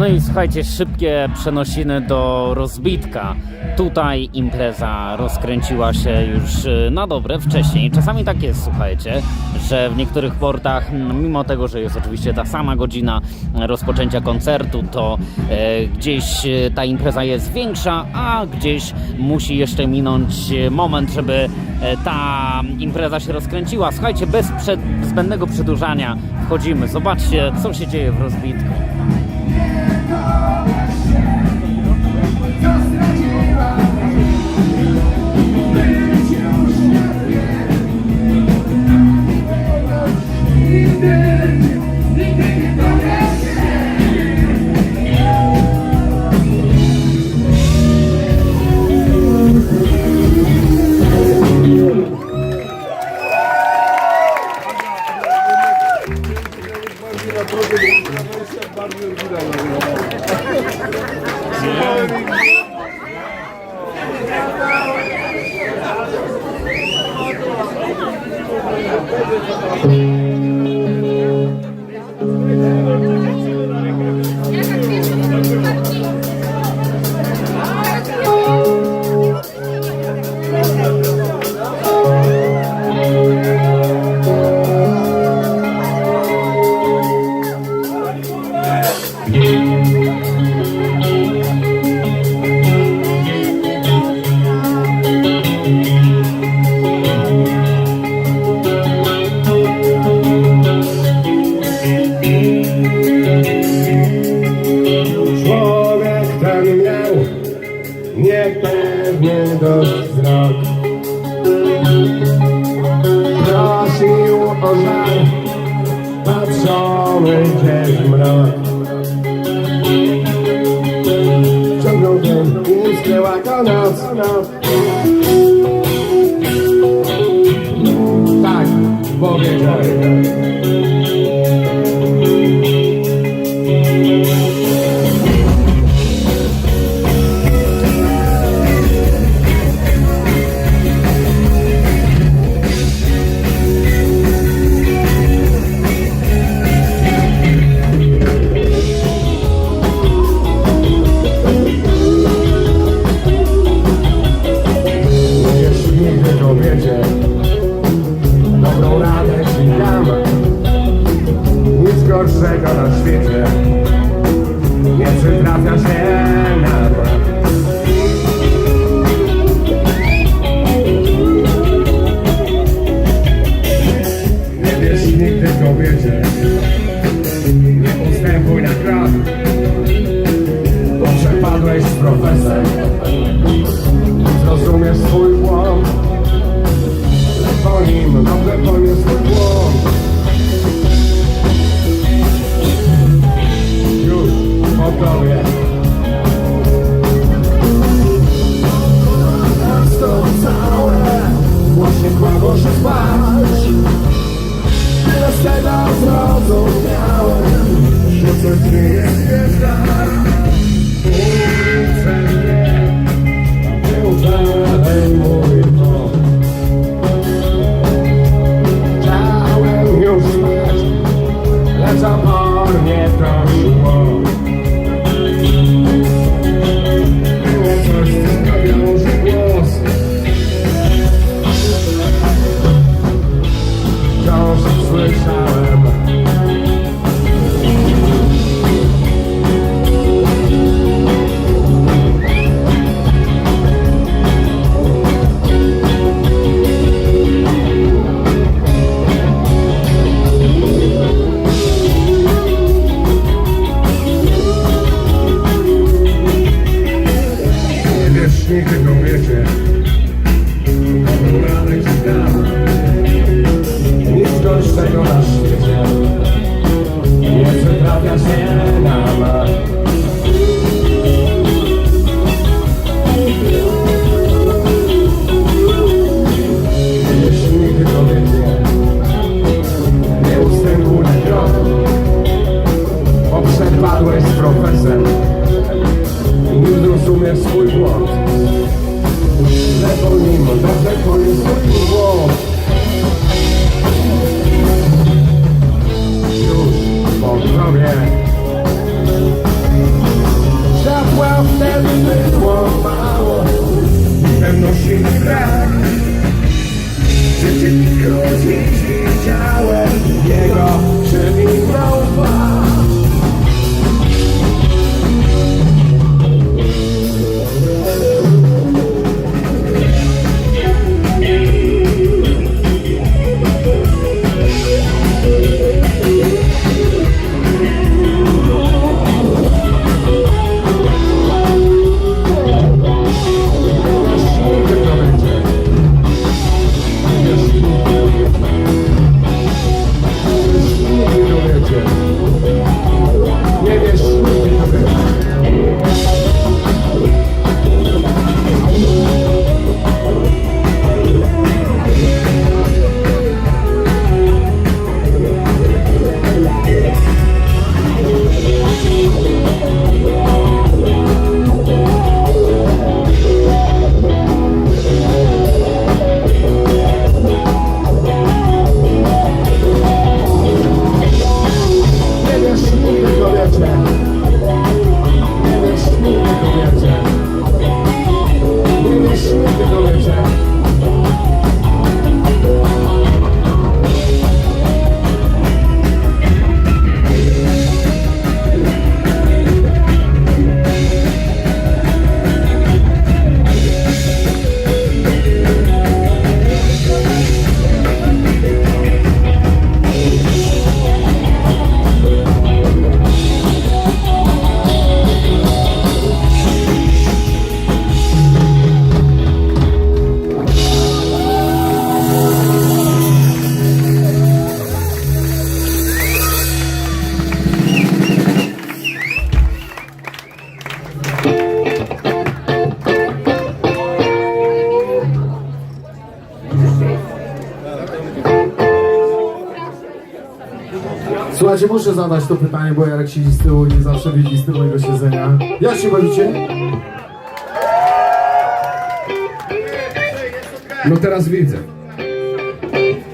No i słuchajcie, szybkie przenosiny do rozbitka. Tutaj impreza rozkręciła się już y, na dobre wcześniej. Czasami tak jest, słuchajcie, że w niektórych portach, mimo tego, że jest oczywiście ta sama godzina rozpoczęcia koncertu, to e, gdzieś e, ta impreza jest większa, a gdzieś musi jeszcze minąć e, moment, żeby e, ta impreza się rozkręciła. Słuchajcie, bez przed, zbędnego przedłużania wchodzimy. Zobaczcie, co się dzieje w rozbitku. Dzień i skryła go noc. Tak, powiedział. Nie ustępuję kroku Owszem z profesem rozumiesz swój błąd. Lewo mimo, dobrze Już po grobie mało Pewności strach Yeah. Słuchajcie, muszę zadać to pytanie, bo Jarek siedzi z tyłu i nie zawsze widzi z tyłu mojego siedzenia. Jak się bawicie? No teraz widzę.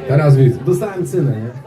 Teraz widzę. Dostałem cynę, nie?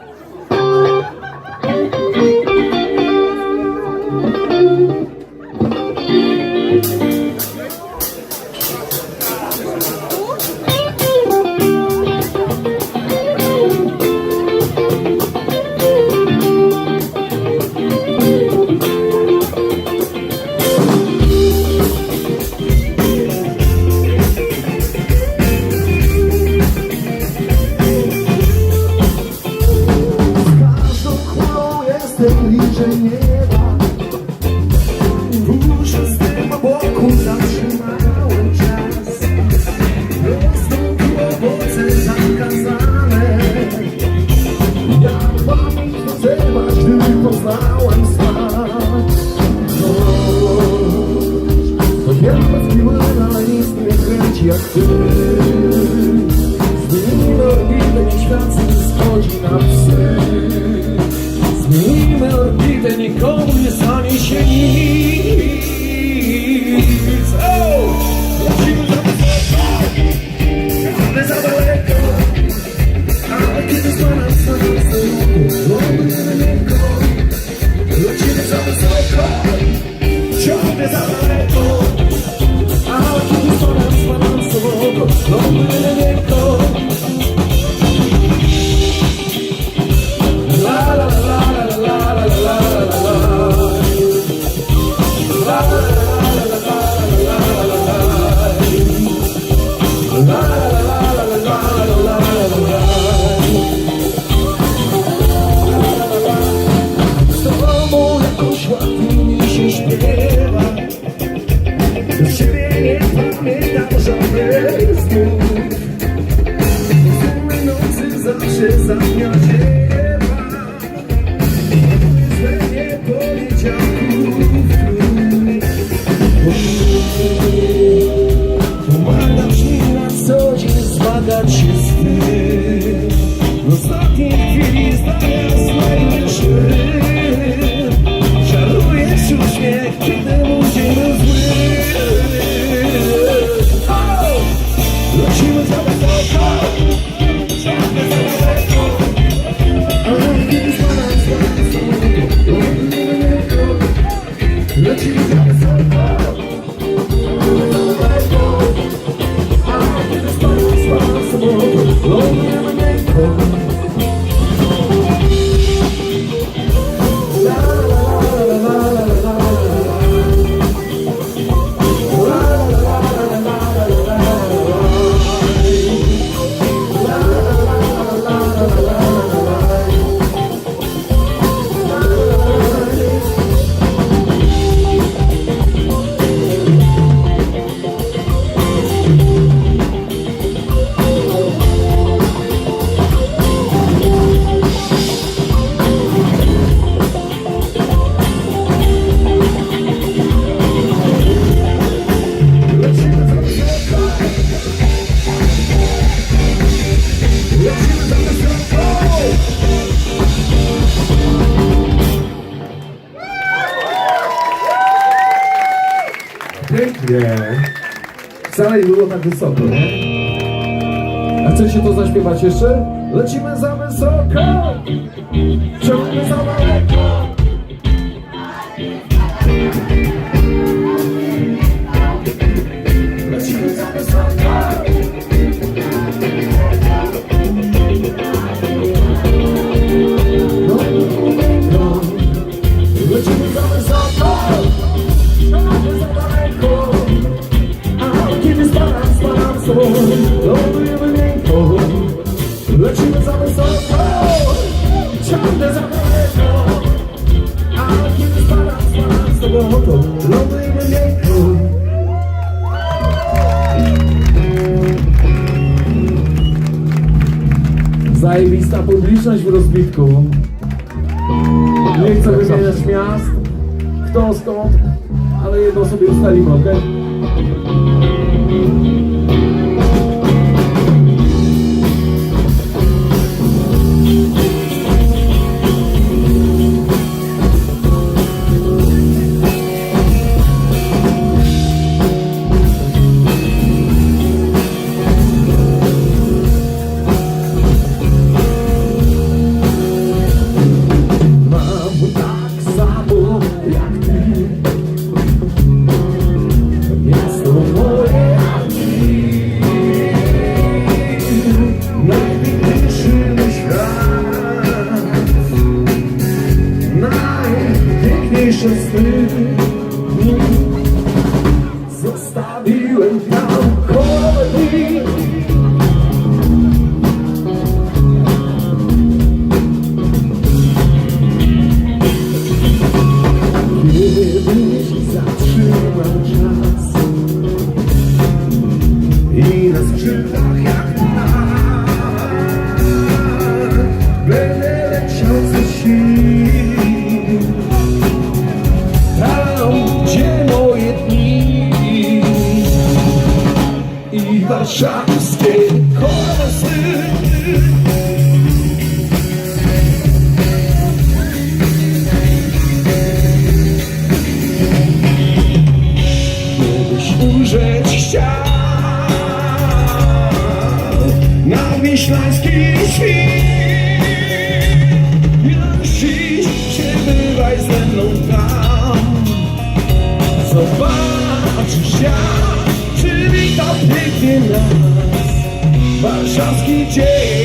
wcale nie było tak wysoko, nie? A chcecie to zaśpiewać jeszcze? Lecimy za wysoko, ciągle za daleko. Lecimy za wysoko. Zajebista publiczność w rozbitku. Nie chcę wymieniać miast, kto skąd, ale jedno sobie ustalimy, okej? Okay? change.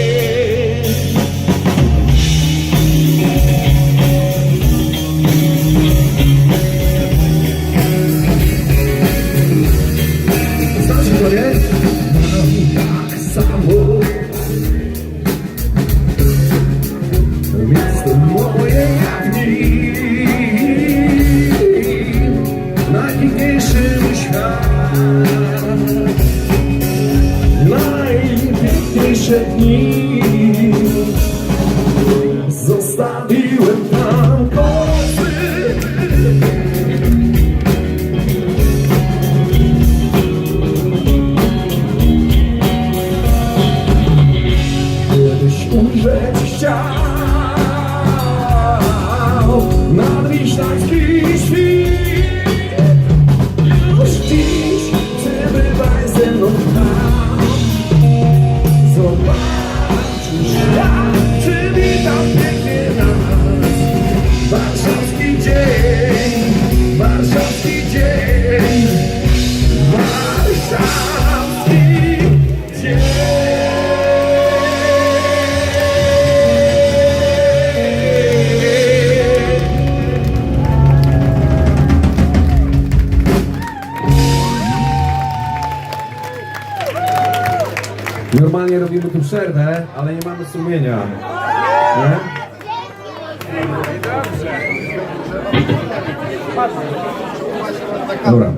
Dobra.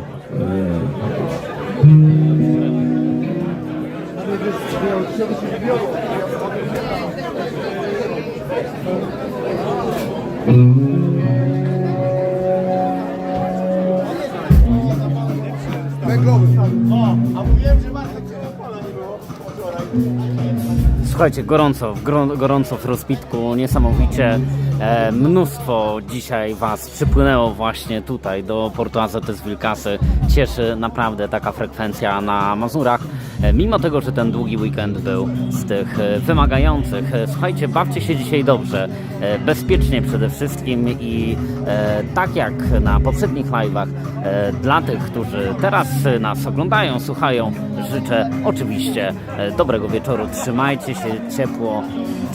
Słuchajcie, gorąco, gorąco w rozbitku, niesamowicie. E, mnóstwo dzisiaj Was przypłynęło właśnie tutaj do portu z Wilkasy. Cieszy naprawdę taka frekwencja na Mazurach, e, mimo tego, że ten długi weekend był z tych e, wymagających. E, Słuchajcie, bawcie się dzisiaj dobrze, e, bezpiecznie przede wszystkim i e, tak jak na poprzednich live'ach, e, dla tych, którzy teraz nas oglądają, słuchają, życzę oczywiście e, dobrego wieczoru. Trzymajcie się ciepło.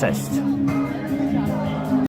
Cześć.